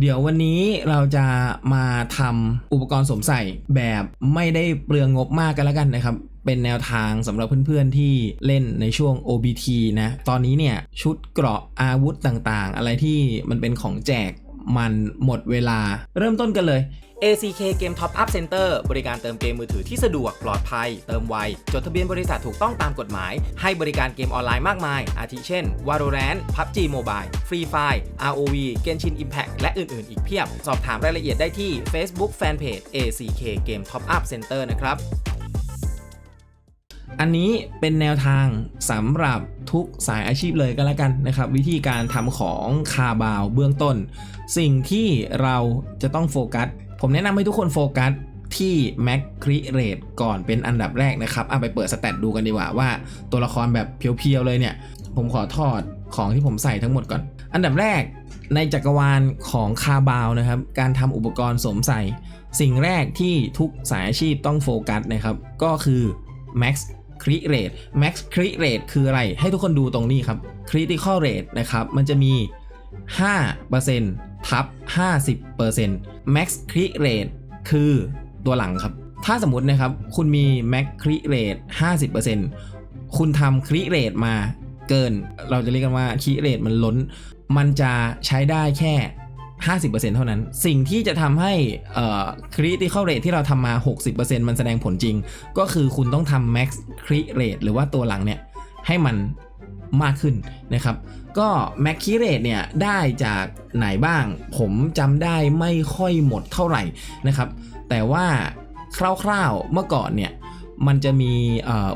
เดี๋ยววันนี้เราจะมาทำอุปกรณ์สวมใส่แบบไม่ได้เปลืองงบมากกันแล้วกันนะครับ เป็นแนวทางสำหรับเพื่อนๆที่เล่นในช่วง OBT นะ ตอนนี้เนี่ยชุดเกราะอาวุธต่างๆ อะไรที่มันเป็นของแจก มันหมดเวลา เริ่มต้นกันเลย ACK Game Top Up Center บริการเติมเกมมือถือที่สะดวกปลอดภัย เติมไว จดทะเบียนบริษัทถูกต้องตามกฎหมาย ให้บริการเกมออนไลน์มากมาย อาทิเช่น Valorant PUBG Mobile Free Fire ROV Genshin Impact และอื่น ๆ อีกเพียบ สอบถามรายละเอียดได้ที่ Facebook Fanpage ACK Game Top Up Center นะครับอันนี้เป็นแนวทางสำหรับทุกสายอาชีพเลยก็แล้วกันนะครับ วิธีการทำของคาบาวเบื้องต้น สิ่งที่เราจะต้องโฟกัส ผมแนะนำให้ทุกคนโฟกัสที่ Mac Create ก่อนเป็นอันดับแรกนะครับเอาไปเปิดสแตทดูกันดีกว่าว่าตัวละครแบบเพียวๆเลยเนี่ย ผมขอถอดของที่ผมใส่ทั้งหมดก่อน อันดับแรกในจักรวาลของคาบาวนะครับ การทำอุปกรณ์สวมใส่ สิ่งแรกที่ทุกสายอาชีพต้องโฟกัสนะครับ ก็คือ Max Create Max Create คืออะไร ให้ทุกคนดูตรงนี้ครับ Critical Rate นะครับ มันจะมี 5% ทับ 50% Max Create คือตัวหลังครับ ถ้าสมมตินะครับ คุณมี Max Create 50%คุณทำ Create มาเกิน เราจะเรียกกันว่า Create มันล้น มันจะใช้ได้แค่ 50%เท่านั้น สิ่งที่จะทำให้ critical rate ที่เราทำมา 60%มันแสดงผลจริง ก็คือคุณต้องทำ max cri rate หรือว่าตัวหลังเนี่ย ให้มัน มากขึ้นนะครับ ก็แม็กคิเรตเนี่ยได้จากไหนบ้าง ผมจำได้ไม่ค่อยหมดเท่าไหร่นะครับ แต่ว่าคร่าวๆเมื่อก่อนเนี่ยมันจะมี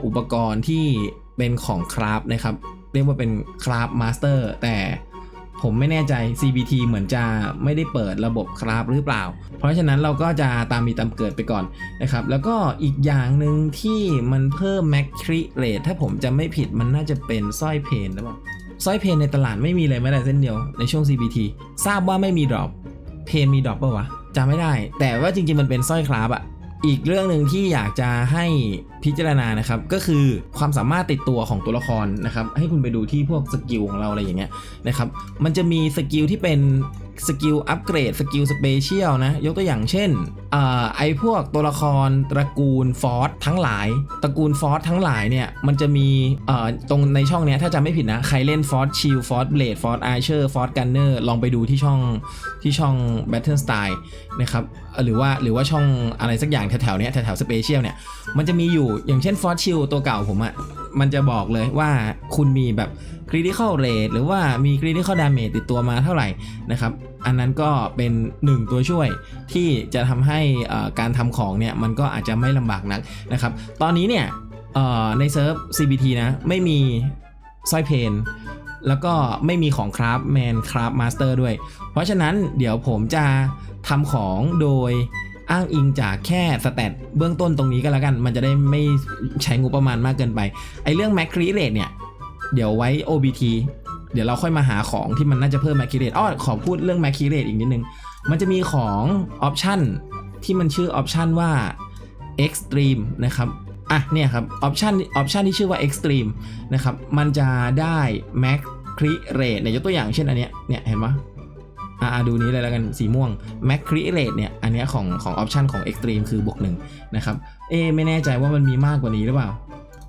อุปกรณ์ที่เป็นของคราฟนะครับ เรียกว่าเป็นคราฟมาสเตอร์แต่ ผมไม่แน่ใจ CBT เหมือนจะไม่ได้เปิดระบบคราฟหรือเปล่า เพราะฉะนั้นเราก็จะตามมีตามเกิดไปก่อนนะครับ แล้วก็อีกอย่างหนึ่งที่มันเพิ่ม Mac c r e Rate ถ้าผมจำไม่ผิดมันน่าจะเป็นสร้อยเพนหรือเปล่าสร้อยเพนในตลาดไม่มีเลยแม้แต่เส้นเดียวในช่วง CBT ทราบว่าไม่มีดรอปเพนมีดรอปปะวะจำไม่ได้ แต่ว่าจริงๆมันเป็นสร้อยคราฟอะอีกเรื่องหนึ่งที่อยากจะให้พิจารณานะครับ ก็คือความสามารถติดตัวของตัวละครนะครับ ให้คุณไปดูที่พวกสกิลของเราอะไรอย่างเงี้ยนะครับ มันจะมีสกิลที่เป็นสกิลอัปเกรดสกิลสเปเชียลนะ ยกตัวอย่างเช่นอไอพวกตัวละครตระกูลฟอร์สทั้งหลาย ตระกูลฟอร์สทั้งหลายเนี่ย มันจะมีตรงในช่องเนี้ยถ้าจำไม่ผิดนะ ใครเล่นฟอร์สชิลฟอร์สเบลดฟอร์สไอเชอร์ฟอร์สกันเนอร์ลองไปดูที่ช่องที่ช่อง Battle Style นะครับหรือว่าหรือว่าช่องอะไรสักอย่างแถวๆเนี้ยแถวๆสเปเชียลเนี่ยมันจะมีอยู่อย่างเช่นฟอร์ชิลตัวเก่าผมอะ่ะมันจะบอกเลยว่าคุณมีแบบ critical rate หรือว่ามี critical damage ติดตัวมาเท่าไหร่นะครับอันนั้นก็เป็นหนึ่งตัวช่วยที่จะทำให้การทำของเนี่ยมันก็อาจจะไม่ลำบากนักนะครับตอนนี้เนี่ยในเซิร์ฟ CBT นะไม่มีสร้อยเพนแล้วก็ไม่มีของคราฟแมนคราฟมาสเตอร์ด้วย เพราะฉะนั้นเดี๋ยวผมจะทำของโดย อ้างอิงจากแค่สแตทเบื้องต้นตรงนี้ก็แล้วกัน มันจะได้ไม่ใช้งบประมาณมากเกินไป ไอ้เรื่อง Mac c r e a t e เนี่ย เดี๋ยวไว้ OBT เดี๋ยวเราค่อยมาหาของที่มันน่าจะเพิ่ม Mac c r e a t e อ้อขอพูดเรื่อง Mac c r e a t e อีกนิดนึง มันจะมีของออปชันที่มันชื่อออปชันว่า Extreme นะครับอะเนี่ยครับออปชันออปชันที่ชื่อว่า Extreme นะครับมันจะได้ Mac c r e a t e เนี่ยยกตัวอย่างเช่นอันเนี้ยเนี่ยเห็นไหม อ่าดูนี้เลยแล้วกันสีม่วง Mac c r e a t e เนี่ย อันเนี้ยของของออปชันของ Extreme คือบวกหนึ่งนะครับ เอไม่แน่ใจว่ามันมีมากกว่านี้หรือเปล่า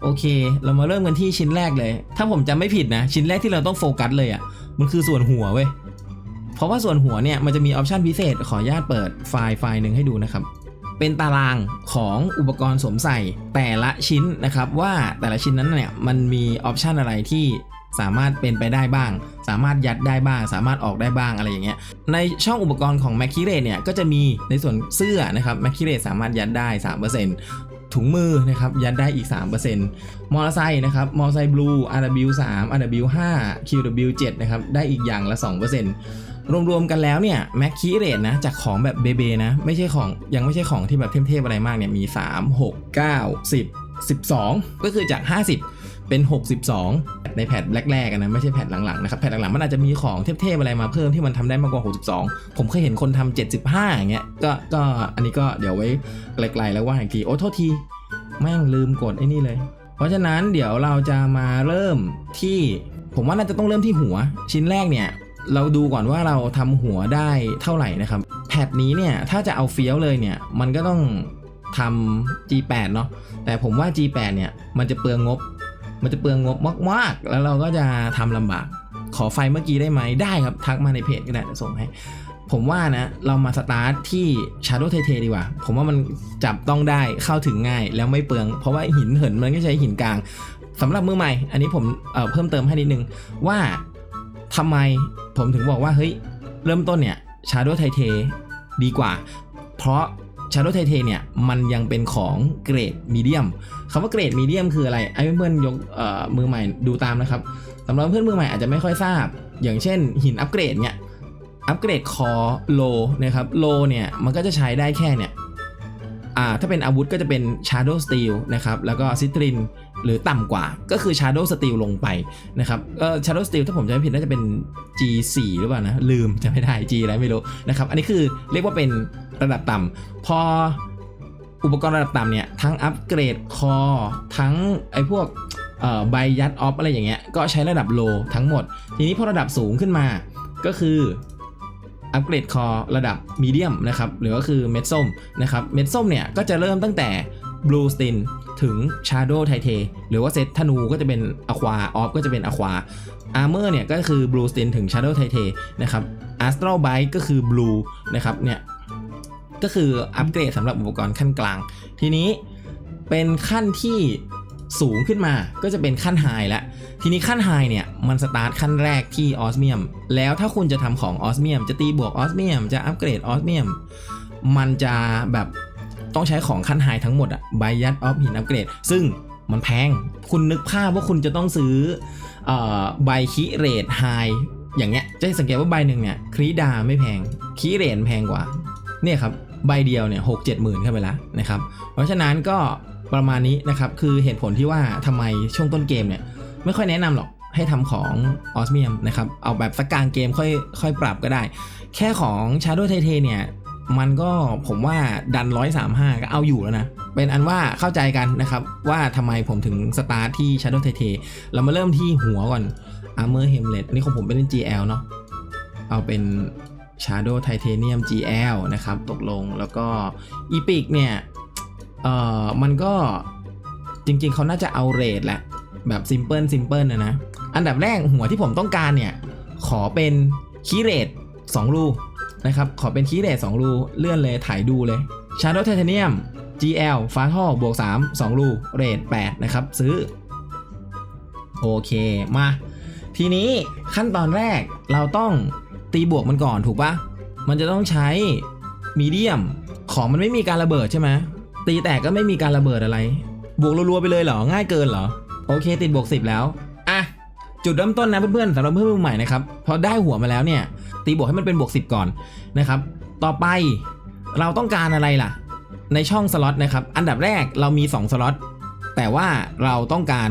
โอเค เรามาเริ่มกันที่ชิ้นแรกเลย ถ้าผมจำไม่ผิดนะ ชิ้นแรกที่เราต้องโฟกัสเลยอะ่ะ มันคือส่วนหัวเว้ย เพราะว่าส่วนหัวเนี่ยมันจะมีออปชันพิเศษ ขออนุญาตเปิดไฟล์ไฟล์หนึ่งให้ดูนะครับ เป็นตารางของอุปกรณ์สวมใส่แต่ละชิ้นนะครับ ว่าแต่ละชิ้นนั้นเนี่ยมันมีออปชันอะไรที่สามารถเป็นไปได้บ้าง สามารถยัดได้บ้าง สามารถออกได้บ้างอะไรอย่างเงี้ย ในช่องอุปกรณ์ของ m a c คิเรเนี่ยก็จะมีในส่วนเสื้อนะครับ m a c คิเรสามารถยัดได้ 3%ถุงมือนะครับยัดได้อีก 3%มอเตอร์ไซค์นะครับ มอเตอร์ไซค์บลู RW 3 RW 5 QW 7 นะครับได้อีกอย่างละ 2% รวมๆกันแล้วเนี่ยแม็กคีเรทนะจากของแบบเบเบนะไม่ใช่ของยังไม่ใช่ของที่แบบเทพๆอะไรมากเนี่ยมี 3 6 9 10 12 ก็คือจาก 50 เป็น 62 ในแพทแรกๆนะไม่ใช่แพทหลังๆนะครับแพทหลังๆมันอาจจะมีของเทพๆอะไรมาเพิ่มที่มันทำได้มากกว่า 62 ผมเคยเห็นคนทำ75 อย่างเงี้ยก็ก็อันนี้ก็เดี๋ยวไว้ไกลๆแล้วว่าอีกทีโอ้โทษที แม่งลืมกดไอ้นี่เลย เพราะฉะนั้นเดี๋ยวเราจะมาเริ่มที่ ผมว่าน่าจะต้องเริ่มที่หัวชิ้นแรกเนี่ย เราดูก่อนว่าเราทำหัวได้เท่าไหร่นะครับ แพทนี้เนี่ยถ้าจะเอาเฟี้ยวเลยเนี่ยมันก็ต้องทำ G8 เนาะแต่ผมว่า G8 เนี่ยมันจะเปลืองงบ มันจะเปลืองงบมากๆ แล้วเราก็จะทำลำบาก ขอไฟเมื่อกี้ได้ไหมได้ครับ ทักมาในเพจก็ได้ส่งให้ ผมว่านะ เรามาสตาร์ทที่ Shadow t เทดีกว่า ผมว่ามันจับต้องได้เข้าถึงง่ายแล้วไม่เปลือง เพราะว่าหินเหินมันก็ใช้หินกลางสำหรับมือใหม่ อันนี้ผมเเพิ่มเติมให้นิดนึงว่า ทำไมผมถึงบอกว่าเฮ้ยเริ่มต้นเนี่ย Shadow t เทดีกว่า เพราะ Shadow t เทเนี่ยมันยังเป็นของเกรดมีเดียมคำว่าเกรดมีเดียมคืออะไรไอ้เพื่อนยกเอ่อมือใหม่ดูตามนะครับสำหรับเพื่อนมือใหม่อาจจะไม่ค่อยทราบ อย่างเช่น หินอัปเกรดเนี่ยอัปเกรดคอโลนะครับโลเนี่ยมันก็จะใช้ได้แค่เนี่ยอ่าถ้าเป็นอาวุธก็จะเป็น Shadow Steel นะครับ แล้วก็ซิตริน หรือต่ำกว่าก็คือ Shadow Steel ลงไปนะครับเออ Shadow Steel ถ้าผมจำไม่ผิดน่าจะเป็น G4 หรือเปล่านะ ลืมจะไม่ได้ G อะไรไม่รู้นะครับ อันนี้คือเรียกว่าเป็นระดับต่ำพออุปกรณ์ระดับต่ำเนี่ย ทั้งอัปเกรดคอทั้งไอ้พวกใบยัดออฟอะไรอย่างเงี้ยก็ใช้ระดับโลทั้งหมด ทีนี้พอระดับสูงขึ้นมาก็คืออัปเกรดคอระดับมีเดียมนะครับหรือก็คือเม็ดส้มนะครับเม็ดส้มเนี่ยก็จะเริ่มตั้งแต่ Blue s t i n ถึง Shadow t i t a หรือว่าเซตธนูก็จะเป็น Aqua Off ก็จะเป็น Aqua Armor เนี่ยก็คือ Blue s t i n ถึง Shadow t i t a นะครับ Astral Bite ก็คือ Blue นะครับเนี่ยก็คืออัปเกรดสำหรับอุปกรณ์ขั้นกลาง ทีนี้เป็นขั้นที่สูงขึ้นมาก็จะเป็นขั้นไฮแล้วทีนี้ขั้นไฮเนี่ยมันสตาร์ทขั้นแรกที่ออสเมียม แล้วถ้าคุณจะทำของออสเมียม จะตีบวกออสเมียม จะอัปเกรดออสเมียม มันจะแบบ ต้องใช้ของขั้นไฮทั้งหมดอะไบยัดออฟหินอัปเกรด ซึ่งมันแพง คุณนึกภาพว่าคุณจะต้องซื้อใบคิเรทไฮอย่างเงี้ย จะสังเกตว่าใบหนึ่งเนี่ยครีดาไม่แพงคิเรทแพงกว่า เนี่ยครับ ใบเดียวเนี่ยหกเจ็ดหมื่นเข้าไปแล้วนะครับ เพราะฉะนั้นก็ประมาณนี้นะครับ คือเหตุผลที่ว่าทำไมช่วงต้นเกมเนี่ย ไม่ค่อยแนะนำหรอกให้ทำของออสเมียมนะครับ เอาแบบสักกลางเกมค่อยค่อยปรับก็ได้ แค่ของ Shadow t i t a เนี่ย มันก็ผมว่าดัน135ก็เอาอยู่แล้วนะ เป็นอันว่าเข้าใจกันนะครับ ว่าทำไมผมถึงสตาร์ทที่ Shadow t i t a เรามาเริ่มที่หัวก่อน Armor Helmet อันนี้ของผมเป็น GL เนาะเอาเป็น Shadow Titanium GL นะครับ ตกลงแล้วก็ Epic เนี่ยเอ่อมันก็จริงๆ เขาน่าจะเอาเรทแหละ แบบซิมเพิลซิมเพิลนะนะ อันดับแรกหัวที่ผมต้องการเนี่ย ขอเป็นคีเรท2รู นะครับ ขอเป็นคีย์เรท2รูเลื่อนเลยถ่ายดูเลย Shadow Titanium GL ฟ้าท่อบวก 3 2 รูเรท8นะครับ ซื้อ โอเคมา ทีนี้ขั้นตอนแรกเราต้องตีบวกมันก่อนถูกปะมันจะต้องใช้มีเดียมของมันไม่มีการระเบิดใช่ไหมตีแตกก็ไม่มีการระเบิดอะไร บวกรัวๆไปเลยเหรอ ง่ายเกินเหรอ โอเค ติดบวก 10 แล้ว อะ จุดเริ่มต้นนะเพื่อนๆสำหรับเพื่อนมือใหม่นะครับ พอได้หัวมาแล้วเนี่ย ตีบวกให้มันเป็นบวก 10 ก่อนนะครับ ต่อไปเราต้องการอะไรล่ะ ในช่องสล็อตนะครับ อันดับแรกเรามี 2 สล็อต แต่ว่าเราต้องการ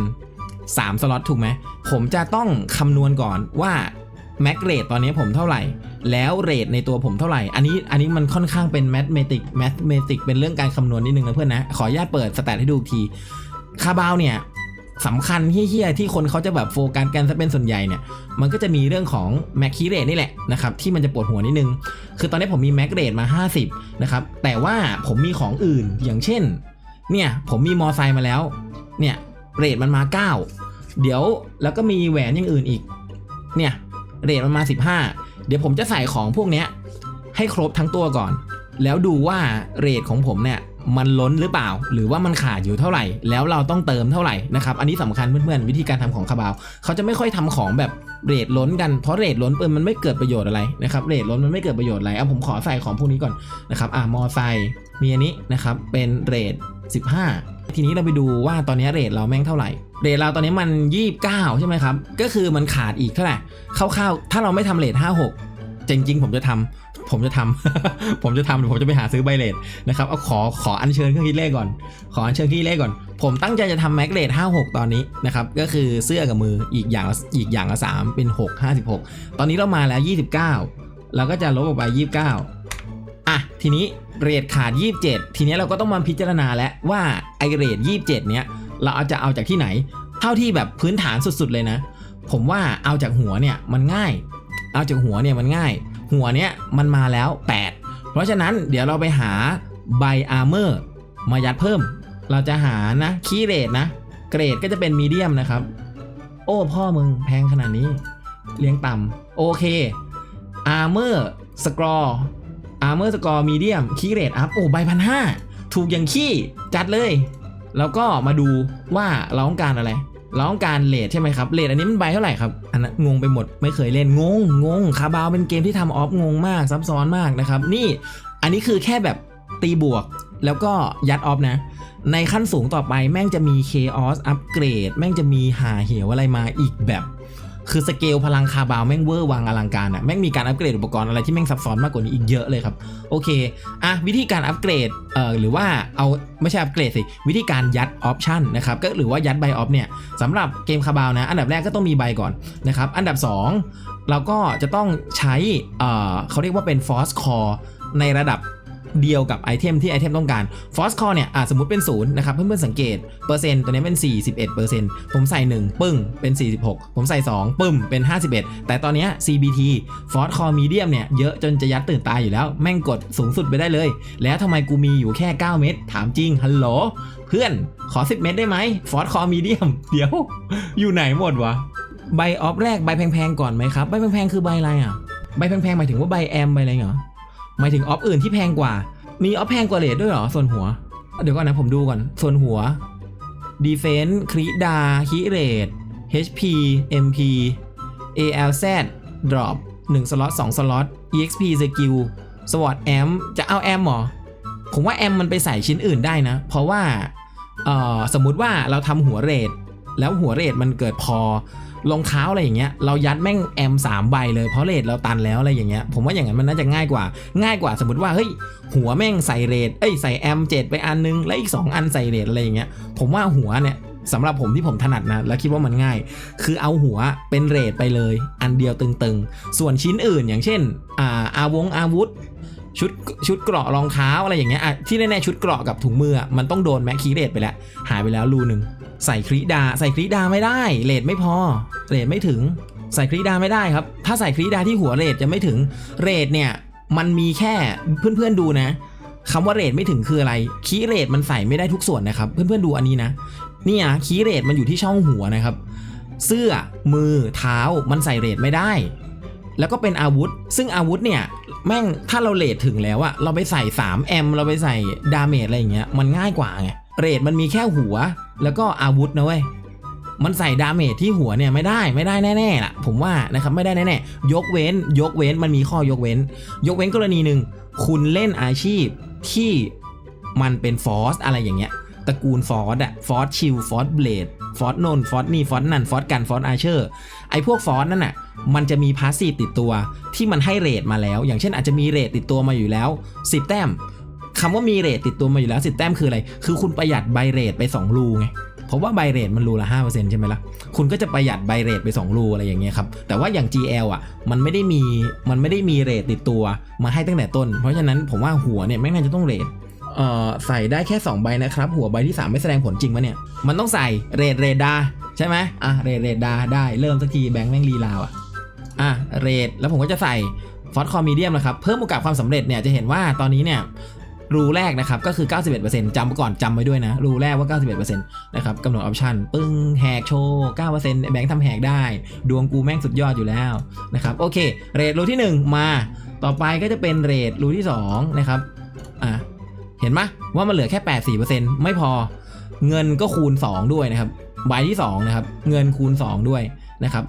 3 สล็อตถูกไหม ผมจะต้องคำนวณก่อนว่าแม็กเรทตอนนี้ผมเท่าไหร่ แล้วเรทในตัวผมเท่าไหร่ อันนี้อันนี้มันค่อนข้างเป็นแมทเมติกแมทเมติกเป็นเรื่องการคำนวณนิดนึงนะเพื่อนนะ ขออนุญาตเปิดสแตทให้ดูทีคาบาวเนี่ย สำคัญเฮี้ยๆที่คนเขาจะแบบโฟกัสกันซะเป็นส่วนใหญ่เนี่ย มันก็จะมีเรื่องของแม็กคีเรทนี่แหละนะครับที่มันจะปวดหัวนิดนึง คือตอนนี้ผมมีแม็กเรทมา 50 นะครับ แต่ว่าผมมีของอื่นอย่างเช่น เนี่ยผมมีมอไซค์มาแล้ว เนี่ยเรทมันมา 9 เดี๋ยวแล้วก็มีแหวนอย่างอื่นอีก เนี่ยเรทมันมา 15 เดี๋ยวผมจะใส่ของพวกเนี้ยให้ครบทั้งตัวก่อน แล้วดูว่าเรทของผมเนี่ย มันล้นหรือเปล่า หรือว่ามันขาดอยู่เท่าไหร่ แล้วเราต้องเติมเท่าไหร่นะครับอันนี้สำคัญเพื่อนๆวิธีการทำของคาบาวเขาจะไม่ค่อยทำของแบบเรทล้นกันเพราะเรทล้นเปิมันไม่เกิดประโยชน์อะไรนะครับเรทล้นมันไม่เกิดประโยชน์อะไรเอาผมขอใส่ของพวกนี้ก่อนนะครับอ่ามอไซมีอันนี้นะครับเป็นเรท15 ทีนี้เราไปดูว่าตอนนี้เรทเราแม่งเท่าไหร่ เรทเราตอนนี้มัน 29 ใช่ไหมครับ ก็คือมันขาดอีกเท่าไหร่คร่าวๆ ถ้าเราไม่ทำเรท56 จริงๆ ผมจะทำ ผมจะทำผมจะทำเดี๋ยวผมจะไปหาซื้อใบเรทนะครับเอาขอขออัญเชิญเครื่องคิดเลขก่อน ขออัญเชิญเครื่องคิดเลขก่อน ผมตั้งใจจะทำแม็กเรท56 ตอนนี้นะครับ ก็คือเสื้อกับมืออีกอย่างละอีกอย่างละ3เป็น 6 56 ตอนนี้เรามาแล้ว 29 เราก็จะลบออกไป 29 อะ ทีนี้เรทขาด 27 ทีนี้เราก็ต้องมาพิจารณาแล้วว่าไอเรท27 เนี้ยเราเอาจะเอาจากที่ไหน เท่าที่แบบพื้นฐานสุดๆเลยนะ ผมว่าเอาจากหัวเนี่ยมันง่าย เอาจากหัวเนี่ยมันง่าย หัวเนี้ยมันมาแล้ว 8 เพราะฉะนั้นเดี๋ยวเราไปหาใบอาร์เมอร์มายัดเพิ่ม เราจะหานะคีย์เรทนะ เกรดก็จะเป็นมีเดียมนะครับ โอ้พ่อมึงแพงขนาดนี้ เลี้ยงต่ำโอเคอาร์เมอร์สกร์อาร์เมอร์สกอร์มีเดียมคีย์เรทอัพโอ้ใบพันห้าถูกอย่างขี้จัดเลย แล้วก็มาดูว่าเราต้องการอะไร เราต้องการเลทใช่ไหมครับเลทอันนี้มันใบเท่าไหร่ครับอันนั้นงงไปหมดไม่เคยเล่นงงงงคาบาวเป็นเกมที่ทำออฟงงมากซับซ้อนมากนะครับนี่อันนี้คือแค่แบบตีบวกแล้วก็ยัดออฟนะ ในขั้นสูงต่อไปแม่งจะมีเคออสอัปเกรดแม่งจะมีหาเหวอะไรมาอีกแบบ คือสเกลพลังคาบาวแม่งเวอร์วังอลังการอะแม่งมีการอัปเกรดอุปกรณ์อะไรที่แม่งซับซ้อนมากกว่านี้อีกเยอะเลยครับ โอเคอะวิธีการอัปเกรดเอ่อหรือว่าเอาไม่ใช่อัปเกรดสิวิธีการยัดออปชันนะครับก็หรือว่ายัดใบออฟเนี่ยสำหรับเกมคาบาวนะอันดับแรกก็ต้องมีใบก่อนนะครับอันดับ 2 เราก็จะต้องใช้เอ่อเขาเรียกว่าเป็น Force Core ในระดับ เดียวกับไอเทมที่ไอเทมต้องการ Force Core เนี่ยอะสมมติเป็น0นะครับเพื่อนๆสังเกตเปอร์เซ็นต์ตัวนี้เป็น 41%ผมใส่ 1 ปึ้งเป็น 46 ผมใส่ 2 ปึ้มเป็น 51 แต่ตอนนี้ CBT Force Core Medium เนี่ยเยอะจนจะยัดตื่นตายอยู่แล้ว แม่งกดสูงสุดไปได้เลย แล้วทำไมกูมีอยู่แค่ 9 เม็ดถามจริงฮัลโหลเพื่อนขอ 10 เม็ดได้ไหม Force Core Medium เดี๋ยว อยู่ไหนหมดวะใบออฟแรกใบแพงๆก่อนไหมครับใบแพงๆคือใบอะไรอะใบแพงๆหมายถึงว่าใบแอมใบอะไรเหรอ หมายถึงออฟอื่นที่แพงกว่า มีออฟแพงกว่าเลดด้วยเหรอ ส่วนหัว เดี๋ยวก่อนนะผมดูก่อน ส่วนหัว Defense คริดาคิเรต HP MP ALZ Drop 1สล็อต2สล็อต EXP Skill SWOT Amp จะเอาแอมหรอ ผมว่าแอมมันไปใส่ชิ้นอื่นได้นะ เพราะว่าสมมุติว่าเราทำหัวเรทแล้วหัวเรทมันเกิดพอ รองเท้าอะไรอย่างเงี้ยเรายัดแม่งแอมสามใบเลยเพราะเรทเราตันแล้วอะไรอย่างเงี้ยผมว่าอย่างนั้นมันน่าจะง่ายกว่า ง่ายกว่าสมมติว่าเฮ้ยหัวแม่งใส่เรทเอ้ยใส่แอมเจ็ดไปอันนึงแล้วอีก 2 อันใส่เรทอะไรอย่างเงี้ยผมว่าหัวเนี่ยสำหรับผมที่ผมถนัดนะ แล้วคิดว่ามันง่าย คือเอาหัวเป็นเรทไปเลย อันเดียวตึงๆ ส่วนชิ้นอื่นอย่างเช่นอ่าอาวงอาวุธชุดชุดเกราะรองเท้าอะไรอย่างเงี้ยที่แน่ๆชุดเกราะกับถุงมือมันต้องโดนแม็กคีเรทไปแล้ว หายไปแล้วรูหนึ่ง ใส่คริดา ใส่คริดาไม่ได้เรทไม่พอเรทไม่ถึง ใส่คริดาไม่ได้ครับ ถ้าใส่คริดาที่หัวเรทจะไม่ถึงเรทเนี่ยมันมีแค่เพื่อนๆดูนะคำว่าเรทไม่ถึงคืออะไรคีเรทมันใส่ไม่ได้ทุกส่วนนะครับ เพื่อนๆดูอันนี้นะเนี่ยคีเรทมันอยู่ที่ช่องหัวนะครับ เสื้อมือเท้ามันใส่เรทไม่ได้ แล้วก็เป็นอาวุธ ซึ่งอาวุธเนี่ยแม่งถ้าเราเลทถึงแล้วอะเราไปใส่3แอมเราไปใส่ดาเมจอะไรอย่างเงี้ยมันง่ายกว่าไงเรทมันมีแค่หัว แล้วก็อาวุธนะเว้ยมันใส่ดาเมจที่หัวเนี่ยไม่ได้ไม่ได้แน่ๆล่ะ ผมว่านะครับไม่ได้แน่ๆยกเว้น ยกเว้นมันมีข้อยกเว้น ยกเว้นกรณีหนึ่งคุณเล่นอาชีพที่มันเป็นฟอสอะไรอย่างเงี้ยตระกูลฟอสอะฟอสชิลฟอสเบลดฟอสโนนฟอสนี่ฟอสนั่นฟอสกันฟอสอาเชอร์ไอพวกฟอสนั่นน่ะมันจะมีพาสซีฟติดตัวที่มันให้เรทมาแล้ว อย่างเช่นอาจจะมีเรทติดตัวมาอยู่แล้ว 10 แต้ม คำว่ามีเรทติดตัวมาอยู่แล้ว10แต้มคืออะไร คือคุณประหยัดใบเรทไป2รูไงเพราะว่าใบเรทมันรูละ5%ใช่ไหมล่ะ คุณก็จะประหยัดใบเรทไป2รูอะไรอย่างเงี้ยครับ แต่ว่าอย่าง GL อะ มันไม่ได้มี มันไม่ได้มีเรทติดตัวมาให้ตั้งแต่ต้น เพราะฉะนั้นผมว่าหัวเนี่ยไม่น่าจะต้องเรทเอ่อใส่ได้แค่ 2 ใบนะครับ หัวใบที่ 3 ไม่แสดงผลจริงปะเนี่ย มันต้องใส่เรทเรดดาใช่ไหมอะเรทเรดดาได้ เริ่มสักทีแบงค์แม่งลีลาวอะ อะเรทแล้วผมก็จะใส่ฟอสคอมีเดียมนะครับ เพิ่มโอกาสความสำเร็จเนี่ยจะเห็นว่าตอนนี้เนี่ย รูแรกนะครับก็คือ 91%จำไว้ก่อนจำไว้ด้วยนะ รูแรกว่า 91%นะครับกำหนดออปชันปึ้งแหกโชว์ 9%แบงค์ทำแหกได้ ดวงกูแม่งสุดยอดอยู่แล้วนะครับโอเคเรทรูที่ 1 มาต่อไปก็จะเป็นเรทรูที่2นะครับอะเห็นไหมว่ามันเหลือแค่ 84%ไม่พอเงินก็คูณ 2 ด้วยนะครับใบที่2นะครับเงินคูณ 2 ด้วยนะครับ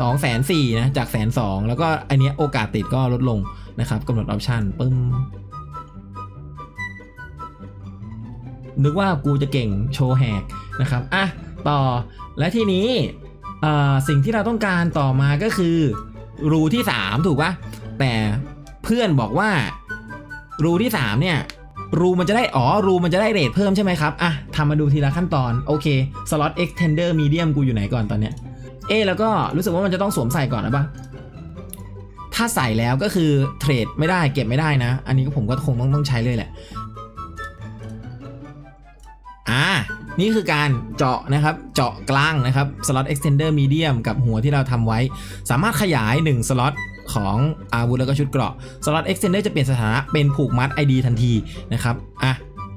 สองแสนสี่นะจากแสนสองแล้วก็อันเนี้ยโอกาสติดก็ลดลงนะครับกำหนดออปชันปึ้ม นึกว่ากูจะเก่งโชว์แหกนะครับอะต่อและทีนี้สิ่งที่เราต้องการต่อมาก็คือ รูที่ 3 ถูกปะแต่เพื่อนบอกว่า รูที่ 3 เนี่ย รูมันจะได้ อ๋อ รูมันจะได้เรทเพิ่มใช่ไหมครับ อะทำมาดูทีละขั้นตอน โอเคสล็อต extender medium กูอยู่ไหนก่อนตอนเนี้ย เอแล้วก็รู้สึกว่ามันจะต้องสวมใส่ก่อนนะปะถ้าใส่แล้วก็คือเทรดไม่ได้เก็บไม่ได้นะ อันนี้ก็ผมก็คงต้องต้องใช้เลยแหละ อ่า นี่คือการเจาะนะครับ เจาะกลางนะครับ สล็อต extender medium กับหัวที่เราทำไว้ สามารถขยาย 1 สล็อตของอาวุธแล้วก็ชุดเกราะ สล็อต extender จะเปลี่ยนสถานะเป็นผูกมัด ID ทันทีนะครับ อะ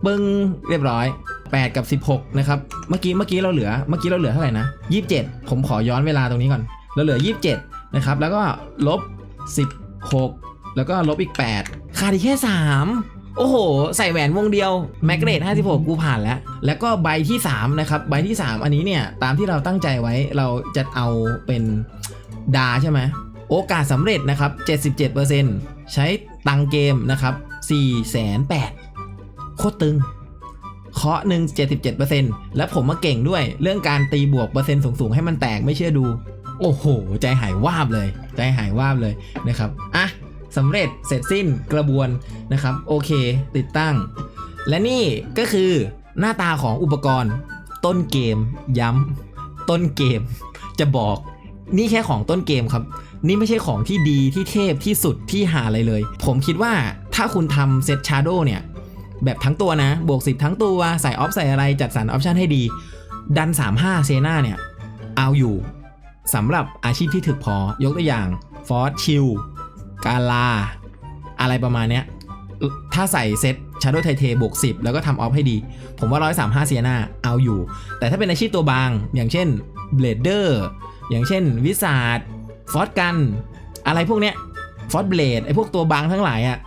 ปึ้ง เรียบร้อย 8 กับ 16 นะครับ เมื่อกี้เมื่อกี้เราเหลือ เมื่อกี้เราเหลือเท่าไหร่นะ 27 ผมขอย้อนเวลาตรงนี้ก่อน เราเหลือ 27 นะครับ แล้วก็ลบ 16 แล้วก็ลบอีก 8 ขาดอีกแค่ 3 โอ้โห ใส่แหวนวงเดียวแมกเรต56 กูผ่านแล้ว แล้วก็ใบที่ 3 นะครับ ใบที่ 3 อันนี้เนี่ย ตามที่เราตั้งใจไว้เราจะเอาเป็นดาใช่ไหม โอกาสสำเร็จนะครับ 77%ใช้ตังเกมนะครับ4 8 0 0 0โคตรตึงเคาะหนึ่ง77%และผมมาเก่งด้วยเรื่องการตีบวกเปอร์เซ็นต์สูงๆ ให้มันแตกไม่เชื่อดู โอ้โห ใจหายวาบเลย ใจหายวาบเลยนะครับ อะ สำเร็จเสร็จสิ้นกระบวนนะครับโอเค ติดตั้ง และนี่ก็คือหน้าตาของอุปกรณ์ ต้นเกม ย้ำต้นเกม จะบอกนี่แค่ของต้นเกมครับ นี่ไม่ใช่ของที่ดีที่เทพที่สุดที่หาอะไรเลย ผมคิดว่าถ้าคุณทำเซตชาร์โดเนี่ย แบบทั้งตัวนะ บวก 10 ทั้งตัวใส่ออฟใส่อะไรจัดสรรออปชันให้ดี ดัน 35 เซนาเนี่ย เอาอยู่สำหรับอาชีพที่ถึกพอยกตัวอย่างฟอสชิล กาลา อะไรประมาณเนี้ย ถ้าใส่เซตชาร์โดไทเทบวก10 แล้วก็ทำออฟให้ดี ผมว่า 135เซียนาเอาอยู่ แต่ถ้าเป็นอาชีพตัวบาง อย่างเช่นเบลเดอร์อย่างเช่นวิสาดฟอสกัน อะไรพวกเนี้ยฟอสเบลดไอพวกตัวบางทั้งหลายอะ่ะ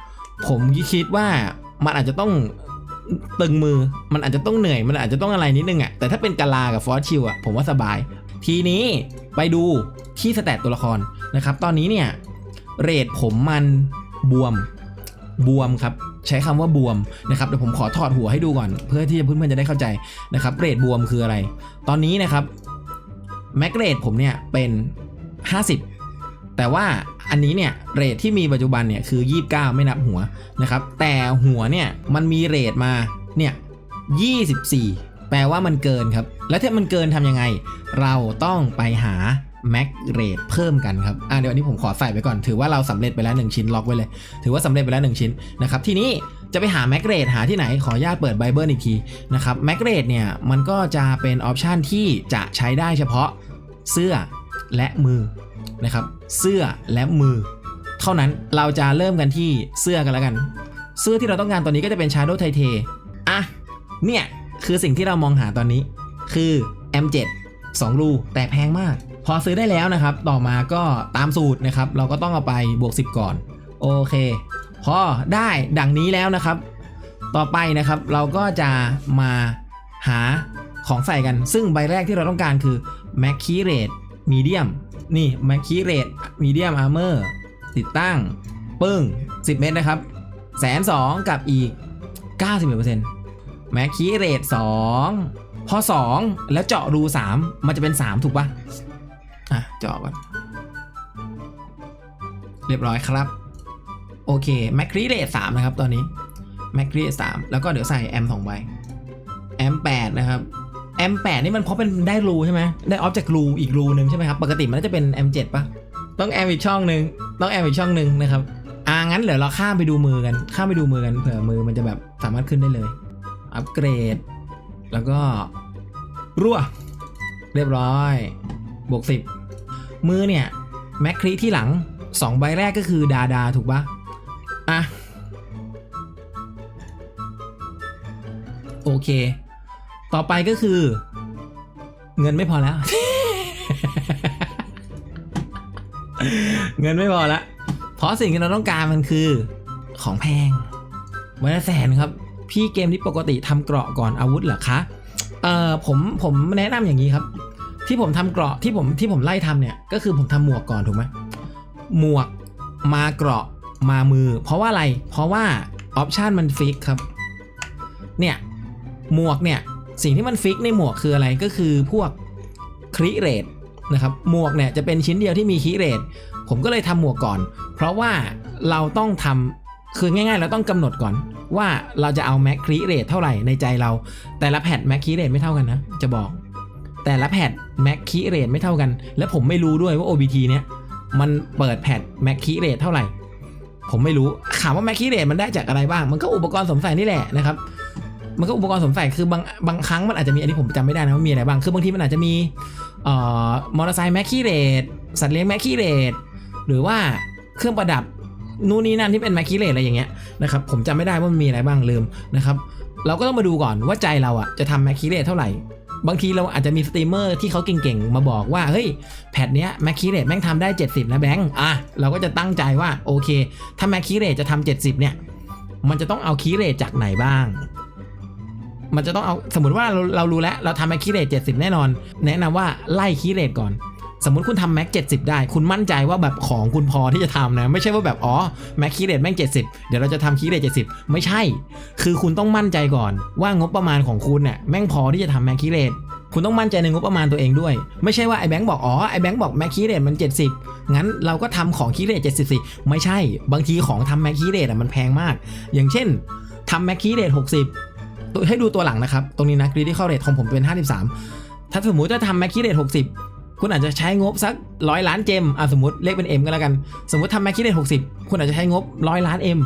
ผมคิดว่ามันอาจจะต้องตึงมือมันอาจจะต้องเหนื่อย มันอาจจะต้องอะไรนิดนึงอะ่ะแต่ถ้าเป็นกาลากับฟอสชิลอะผมว่าสบาย ทีนี้ไปดูที่สแตตตัวละครนะครับ ตอนนี้เนี่ย เรทผมมันบวมบวมครับใช้คำว่าบวมนะครับเดี๋ยวผมขอถอดหัวให้ดูก่อน เพื่อที่เพื่อนๆจะได้เข้าใจนะครับเรทบวมคืออะไร ตอนนี้นะครับแม็กเรทผมเนี่ยเป็น 50 แต่ว่าอันนี้เนี่ยเรทที่มีปัจจุบันเนี่ยคือ 29 ไม่นับหัวนะครับแต่หัวเนี่ยมันมีเรทมาเนี่ย24 แปลว่ามันเกินครับ แล้วถ้ามันเกินทำยังไง เราต้องไปหา แม็กเรทเพิ่มกันครับอะเดี๋ยวอันนี้ผมขอใส่ไปก่อน ถือว่าเราสำเร็จไปแล้ว 1 ชิ้นล็อกไว้เลย ถือว่าสำเร็จไปแล้ว 1 ชิ้นนะครับ ทีนี้จะไปหาแม็กเรทหาที่ไหน ขออนุญาตเปิดไบเบิลอีกทีนะครับแม็กเรทเนี่ยมันก็จะเป็นออปชันที่จะใช้ได้เฉพาะเสื้อและมือนะครับ เสื้อและมือ เท่านั้นเราจะเริ่มกันที่เสื้อกันแล้วกัน เสื้อที่เราต้องการตอนนี้ก็จะเป็น Shadow ไทเทอะเนี่ยคือสิ่งที่เรามองหาตอนนี้ คือ M7 2รูแต่แพงมาก พอซื้อได้แล้วนะครับ ต่อมาก็ตามสูตรนะครับ เราก็ต้องเอาไปบวก 10 ก่อน โอเค พอได้ดังนี้แล้วนะครับ ต่อไปนะครับเราก็จะมาหาของใส่กัน ซึ่งใบแรกที่เราต้องการคือ m a c k e r a t e Medium นี่ m a c k e r a t e Medium Armor ติดตั้ง ปึ้ง 10 เม็ดนะครับแสนสองกับอีก 91%แม็กคีเรท2พอ 2 แล้วเจาะรู 3 มันจะเป็น 3 ถูกปะ อะเจาะก่อน เรียบร้อยครับ โอเคแมคคีเรท3นะครับตอนนี้แมคคีเรท3แล้วก็เดี๋ยวใส่แอม2ใบแอม8นะครับแอม8นี่มันเพราะเป็นได้รูใช่ไหมได้ออฟจากรูอีกรูหนึ่งใช่ไหมครับปกติมันจะเป็นแอม7ปะต้องแอมอีกช่องหนึ่งต้องแอมอีกช่องหนึ่งนะครับอ่างั้นเดี๋ยวเราข้ามไปดูมือกัน ข้ามไปดูมือกันเผื่อมือมันจะแบบสามารถขึ้นได้เลย อัปเกรด แล้วก็รั่ว เรียบร้อย บวกสิบ มือเนี่ยแมคครีที่หลัง 2 ใบแรกก็คือดาดาถูกปะอะ โอเค ต่อไปก็คือ เงินไม่พอแล้ว เงินไม่พอแล้วเพราะสิ่งที่เราต้องการมันคือของแพงวันละแสนครับ พี่เกมที่ปกติทำเกราะก่อนอาวุธเหรอคะ เอ่อผมผมแนะนำอย่างนี้ครับ ที่ผมทำเกราะที่ผมที่ผมไล่ทำเนี่ยก็คือผมทำหมวกก่อนถูกไหมหมวกมาเกราะมามือ เพราะว่าอะไร เพราะว่าออปชันมันฟิกครับ เนี่ยหมวกเนี่ยสิ่งที่มันฟิกในหมวกคืออะไรก็คือพวกคริเรทนะครับหมวกเนี่ยจะเป็นชิ้นเดียวที่มีคริเรทผมก็เลยทำหมวกก่อน เพราะว่าเราต้องทำคือง่ายๆ เราต้องกำหนดก่อนว่าเราจะเอาแม็กครีเรทเท่าไหร่ในใจเรา แต่ละแพทแม็กครีเรทไม่เท่ากันนะ จะบอก แต่ละแพทแม็กคีเรทไม่เท่ากัน และผมไม่รู้ด้วยว่า OBT เนี้ยมันเปิดแพทแม็กคีเรทเท่าไหร่ ผมไม่รู้ถามว่าแม็กคีเรทมันได้จากอะไรบ้าง มันก็อุปกรณ์สมใส่นี่แหละนะครับมันก็อุปกรณ์สมใส่คือบางบางครั้งมันอาจจะมีอันนี้ผมจำไม่ได้นะว่ามีอะไรบ้างคือบางทีมันอาจจะมีเอ่อมอเตอร์ไซค์แม็กคีเรทสัตว์เลี้ยงแม็กคีเรทหรือว่าเครื่องประดับนู่นนี่นั่นที่เป็นแมคคิเลตอะไรอย่างเงี้ยนะครับผมจำไม่ได้ว่ามันมีอะไรบ้างลืมนะครับ เราก็ต้องมาดูก่อนว่าใจเราอะจะทำแมคคิเลตเท่าไหร่ บางทีเราอาจจะมีสตรีมเมอร์ที่เขาเก่งๆ มาบอกว่า เฮ้ย แพทเนี้ยแมคคิเลตแม่งทำได้ 70 นะแบงค์อะเราก็จะตั้งใจว่า โอเค ถ้าแมคคิเลตจะทำ70 เนี่ย มันจะต้องเอาคีเรตจากไหนบ้าง มันจะต้องเอาสมมติว่าเราเรารู้แล้ว เราทำแม็กคีเรต70 แน่นอน แนะนำว่าไล่คีเรตก่อน สมมติคุณทำแม็ก70ได้ คุณมั่นใจว่าแบบของคุณพอที่จะทำนะ ไม่ใช่ว่าแบบอ๋อแม็กคีเรตแม่ง70เดี๋ยวเราจะทำคีเรต70ไม่ใช่ คือคุณต้องมั่นใจก่อน ว่างบประมาณของคุณเนี่ยแม่งพอที่จะทำแม็กคีเรตคุณต้องมั่นใจในงบประมาณตัวเองด้วย ไม่ใช่ว่าไอ้แบงค์บอกอ๋อไอ้แบงค์บอกแม็กคีเรตมัน 70 งั้นเราก็ทำของคีเรต70สิไม่ใช่ บางทีของทำแม็กคีเรตอะมันแพงมาก อย่างเช่นทำแม็กคีเรต60 ให้ดูตัวหลังนะครับ ตรงนี้นะ critical rate ของผมเป็น 53 ถ้าสมมติจะทำแม็กคีเรต60 คุณอาจจะใช้งบสักร้อยล้านเจมอะสมมติเลขเป็น M ก็แล้วกัน สมมติทำแม็กคีเรต60คุณอาจจะใช้งบร้อยล้าน M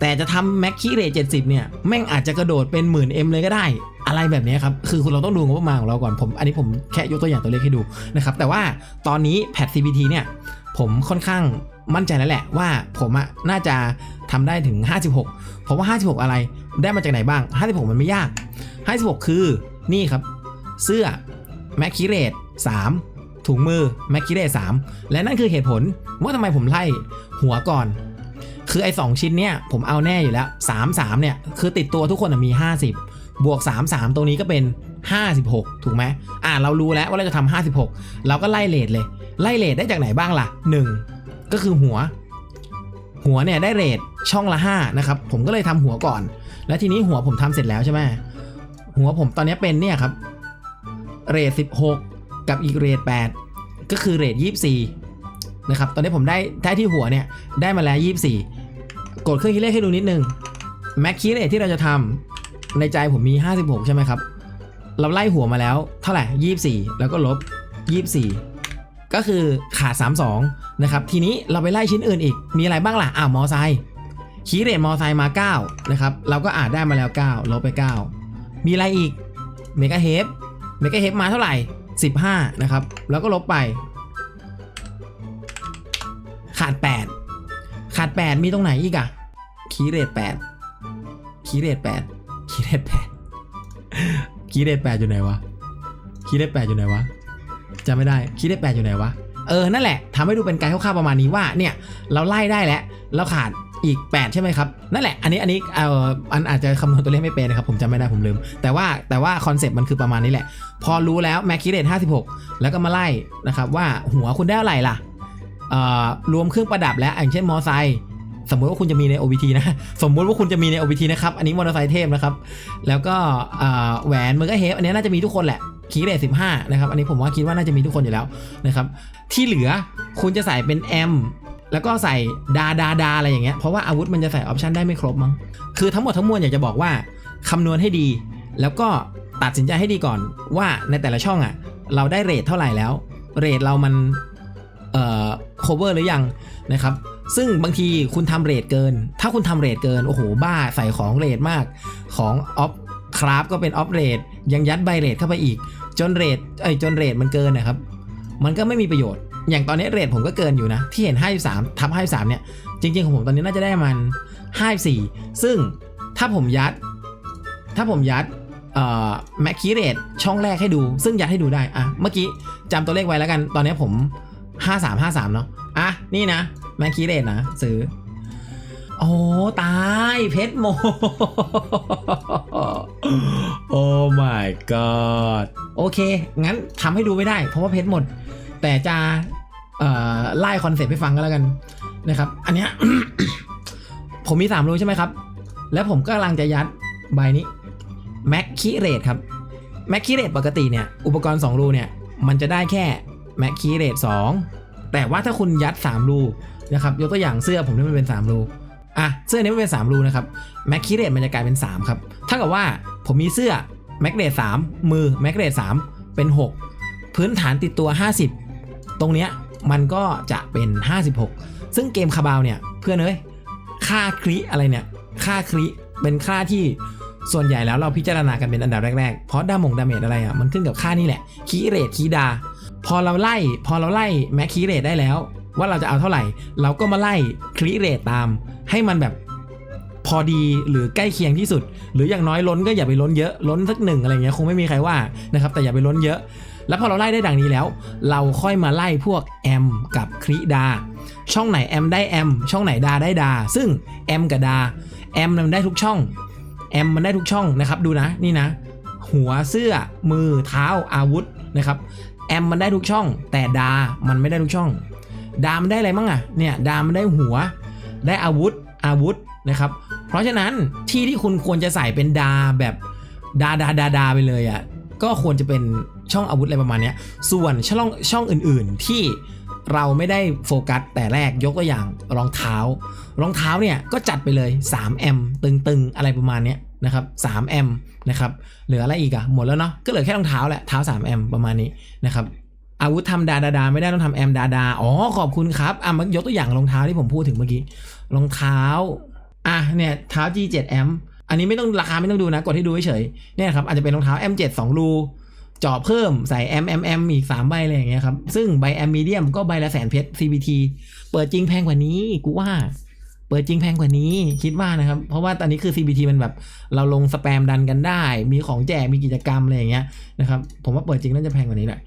แต่จะทำแม็กคีเรต70เนี่ยแม่งอาจจะกระโดดเป็นหมื่น M เลยก็ได้ อะไรแบบนี้ครับ คือคุณเราต้องดูงบประมาณของเราก่อนผมอันนี้ผมแค่ยกตัวอย่างตัวเลขให้ดูนะครับแต่ว่าตอนนี้แพท CBT เนี่ยผมค่อนข้างมั่นใจแล้วแหละว่าผมอะน่าจะทำได้ถึง 56เพราะว่า 56 อะไรได้มาจากไหนบ้าง 56 มันไม่ยาก 56 คือนี่ครับ เสื้อแมคคิเรต3 ถุงมือแมคคิเรต3และนั่นคือเหตุผลว่าทำไมผมไล่หัวก่อน คือไอ้สองชิ้นเนี่ยผมเอาแน่อยู่แล้ว3 3เนี่ยคือติดตัวทุกคนมี 50 บวก 3 3 ตรงนี้ก็เป็น 56 ถูกไหมอ่าเรารู้แล้วว่าเราจะทำ56 เราก็ไล่เลทเลย ไล่เลทได้จากไหนบ้างล่ะ 1 ก็คือหัว หัวเนี่ยได้เรทช่องละ5นะครับ ผมก็เลยทำหัวก่อน แล้วทีนี้หัวผมทำเสร็จแล้วใช่ไหมหัวผมตอนนี้เป็นเนี่ยครับ เรท16 กับอีกเรท8ก็คือเรท24 นะครับ ตอนนี้ผมได้ได้ที่หัวเนี่ย ได้มาแล้ว 24 กดเครื่องคิดเลขให้ดูนิดนึงแม็กคีเรทที่เราจะทำในใจผมมี 56 ใช่ไหมครับ เราไล่หัวมาแล้วเท่าไหร่ 24 แล้วก็ลบ 24 ก็คือขาด 32 นะครับ ทีนี้เราไปไล่ชิ้นอื่นอีก มีอะไรบ้างล่ะอ่ามอไซค์คีเรทมอไซค์มา 9 นะครับ เราก็อาจได้มาแล้ว 9 ลบไป 9 มีอะไรอีกเมกะเฮฟเมกะเฮฟมาเท่าไหร่ 15 นะครับ แล้วก็ลบไป ขาด 8 ขาด 8 มีตรงไหนอีกอะคีเรท8คีเรท8คีเรท8คีเรท8อยู่ไหนวะคีเรท8อยู่ไหนวะจำไม่ได้คีเรท8อยู่ไหนวะเออ นั่นแหละทำให้ดูเป็นไกด์คร่าวๆประมาณนี้ว่าเนี่ย เราไล่ได้แล้ว เราขาด อีก 8 ใช่ไหมครับ นั่นแหละ อันนี้อันนี้เอ่ออันอาจจะคำนวณตัวเลขไม่เป็นนะครับ ผมจำไม่ได้ผมลืม แต่ว่าแต่ว่าคอนเซปต์มันคือประมาณนี้แหละ พอรู้แล้วแม็กคิเรต56 แล้วก็มาไล่นะครับว่าหัวคุณได้อะไรล่ะเอ่อรวมเครื่องประดับแล้วอย่างเช่นมอไซค์สมมติว่าคุณจะมีใน OBT นะ สมมติว่าคุณจะมีใน OBT นะครับ อันนี้มอเตอร์ไซค์เทพนะครับ แล้วก็แหวนมือก็เฮฟอันนี้น่าจะมีทุกคนแหละคีเรต15นะครับ อันนี้ผมว่าคิดว่าน่าจะมีทุกคนอยู่แล้วนะครับ ที่เหลือคุณจะใส่เป็นแอม แล้วก็ใส่ดาดาดาอะไรอย่างเงี้ยเพราะว่าอาวุธมันจะใส่ออปชันได้ไม่ครบมั้งคือทั้งหมดทั้งมวลอยากจะบอกว่าคำนวณให้ดี แล้วก็ตัดสินใจให้ดีก่อนว่าในแต่ละช่องอะ่ะ เราได้เรทเท่าไหร่แล้วเรทเรามันเอ่อ cover หรือยังนะครับซึ่งบางทีคุณทำเรทเกิน ถ้าคุณทำเรทเกิน โอ้โห บ้าใส่ของเรทมาก ของออฟคราฟก็เป็นออฟเรทยังยัดใบเรทเข้าไปอีก จนเรทเอ้ยจนเรทมันเกินนะครับ มันก็ไม่มีประโยชน์ อย่างตอนนี้เรทผมก็เกินอยู่นะ ที่เห็น 53ทับ53 เนี่ย จริง ๆ ของผมตอนนี้น่าจะได้มัน 54 ซึ่งถ้าผมยัด ถ้าผมยัดแมคคีเรตช่องแรกให้ดู ซึ่งยัดให้ดูได้อะเมื่อกี้จำตัวเลขไว้แล้วกัน ตอนนี้ผม 5353 เนาะอะ นี่นะแมคคีเรตนะ ซื้อ โอ้ ตายเพชรโม โอ้ my god โอเค งั้นทำให้ดูไม่ได้ เพราะว่าเพชรหมด แต่จะไล่คอนเซ็ปต์ให้ฟังก็แล้วกันนะครับ อันเนี้ยผมมี3รูใช่ไหมครับ แล้วผมก็กำลังจะยัดใบนี้แม็กคีเรตครับแม็กคีเรตปกติเนี่ย อุปกรณ์ 2 รูเนี่ย มันจะได้แค่แม็กคีเรต2แต่ว่าถ้าคุณยัด 3 รูนะครับ ยกตัวอย่างเสื้อผมนี่มันเป็น 3 รูอะเสื้อนี้มันเป็น 3 รูนะครับแม็กคีเรตมันจะกลายเป็น 3 ครับถ้ากับว่าผมมีเสื้อแม็กเรต3มือแม็กเรต3เป็น 6 พื้นฐานติดตัว 50 ตรงเนี้ยมันก็จะเป็น 56 ซึ่งเกมคาบาวเนี่ยเพื่อนเอ้ยค่าคริอะไรเนี่ยค่าคริเป็นค่าที่ส่วนใหญ่แล้วเราพิจารณากันเป็นอันดับแรกๆ เพราะดามงดาเมจอะไรอะมันขึ้นกับค่านี่แหละคีเรทคีดา พอเราไล่พอเราไล่แม็กคีเรทได้แล้ว ว่าเราจะเอาเท่าไหร่ เราก็มาไล่คลิเรทตาม ให้มันแบบพอดีหรือใกล้เคียงที่สุด หรืออย่างน้อยล้นก็อย่าไปล้นเยอะล้นสักหนึ่งอะไรเงี้ยคงไม่มีใครว่านะครับแต่อย่าไปล้นเยอะ แล้วพอเราไล่ได้ดังนี้แล้ว เราค่อยมาไล่พวกแอมกับคลิดา ช่องไหนแอมได้แอมช่องไหนดาได้ดา ซึ่งแอมกับดาแอมมันได้ทุกช่องแอมมันได้ทุกช่องนะครับ ดูนะนี่นะ หัวเสื้อมือเท้าอาวุธนะครับแอมมันได้ทุกช่อง แต่ดา มันไม่ได้ทุกช่อง ดา มันได้อะไรมั่งอะเนี่ยดา มันได้หัว ได้อาวุธ อาวุธนะครับ เพราะฉะนั้นที่ที่คุณควรจะใส่เป็นดาแบบดาดาดาดาไปเลยอะก็ควรจะเป็น ช่องอาวุธอะไรประมาณนี้ส่วนช่องช่องอื่นๆที่เราไม่ได้โฟกัสแต่แรกยกตัวอย่างรองเท้า รองเท้าเนี่ยก็จัดไปเลย 3 แอมตึงๆ อะไรประมาณนี้นะครับ3แอมนะครับเหลืออะไรอีกอะหมดแล้วเนาะก็เหลือแค่รองเท้าแหละเท้า3แอมประมาณนี้นะครับอาวุธทำดาดาดาไม่ได้ต้องทำแอมดาดาอ๋อขอบคุณครับอะมายกตัวอย่างรองเท้าที่ผมพูดถึงเมื่อกี้รองเท้าอะเนี่ยเท้า G7 amp อันนี้ไม่ต้องราคาไม่ต้องดูนะกดให้ดูเฉยๆเนี่ยครับอาจจะเป็นรองเท้า M7 2รู เจาะเพิ่มใส่ M M M อีก3ใบอะไรอย่างเงี้ยครับ ซึ่งใบ M medium ก็ใบละแสนเพชร CBT เปิดจริงแพงกว่านี้กูว่า เปิดจริงแพงกว่านี้คิดว่านะครับ เพราะว่าตอนนี้คือ CBT มันแบบ เราลงสแปมดันกันได้ มีของแจกมีกิจกรรมอะไรอย่างเงี้ยนะครับผมว่าเปิดจริงน่าจะแพงกว่านี้แหละ